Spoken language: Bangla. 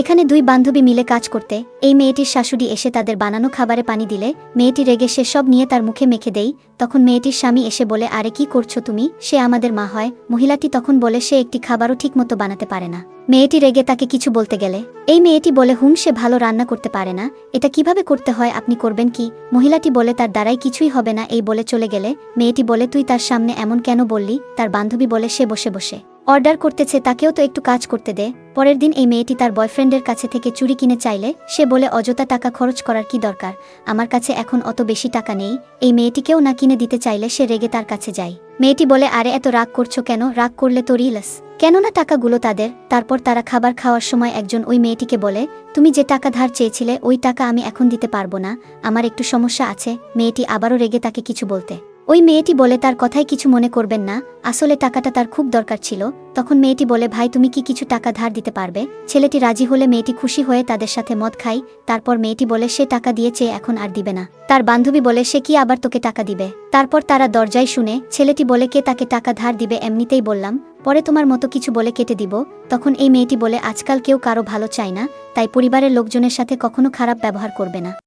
এখানে দুই বান্ধবী মিলে কাজ করতে, এই মেয়েটির শাশুড়ি এসে তাদের বানানো খাবারে পানি দিলে, মেয়েটি রেগে সে সব নিয়ে তার মুখে মেখে দেই, তখন মেয়েটির স্বামী এসে বলে, আরে কি করছ তুমি? সে আমাদের মা হয়। মহিলাটি তখন বলে, সে একটি খাবারও ঠিকমতো বানাতে পারে না। মেয়েটি রেগে তাকে কিছু বলতে গেলে, এই মেয়েটি বলে হুম, সে ভালো রান্না করতে পারে না। এটা কীভাবে করতে হয়, আপনি করবেন কি? মহিলাটি বলে, তার দ্বারাই কিছুই হবে না। এই বলে চলে গেলে, মেয়েটি বলে, তুই তার সামনে এমন কেন বললি? তার বান্ধবী বলে, সে বসে বসে। অর্ডার করতেছে, তাকেও তো একটু কাজ করতে দে। পরের দিন এই মেয়েটি তার বয়ফ্রেন্ডের কাছে থেকে চুরি কিনে চাইলে, সে বলে, অযথা টাকা খরচ করার কি দরকার? আমার কাছে এখন অত বেশি টাকা নেই। এই মেয়েটিকেও না কিনে দিতে চাইলে সে রেগে তার কাছে যায়। মেয়েটি বলে, আরে, এত রাগ করছ কেন? রাগ করলে তো রিলাস। কেননা টাকাগুলো তাদের। তারপর তারা খাবার খাওয়ার সময় একজন ওই মেয়েটিকে বলে, তুমি যে টাকা ধার চেয়েছিলে, ওই টাকা আমি এখন দিতে পারব না। আমার একটু সমস্যা আছে। মেয়েটি আবারও রেগে তাকে কিছু বলতে। ওই মেয়েটি বলে তার কথায় কিছু মনে করবেন না। আসলে টাকাটা তার খুব দরকার ছিল। তখন মেয়েটি বলে, ভাই, তুমি কি কিছু টাকা ধার দিতে পারবে? ছেলেটি রাজি হলে মেয়েটি খুশি হয়ে তাদের সাথে মদ খাই তারপর মেয়েটি বলে, সে টাকা দিয়ে চেয়ে এখন আর দিবে না। তার বান্ধবী বলে, সে কি আবার তোকে টাকা দিবে? তারপর তারা দরজায় শুনে, ছেলেটি বলে, কে তাকে টাকা ধার দিবে? এমনিতেই বললাম, পরে তোমার মতো কিছু বলে কেটে দিব। তখন এই মেয়েটি বলে, আজকাল কেউ কারও ভালো চায় না, তাই পরিবারের লোকজনের সাথে কখনো খারাপ ব্যবহার করবে না।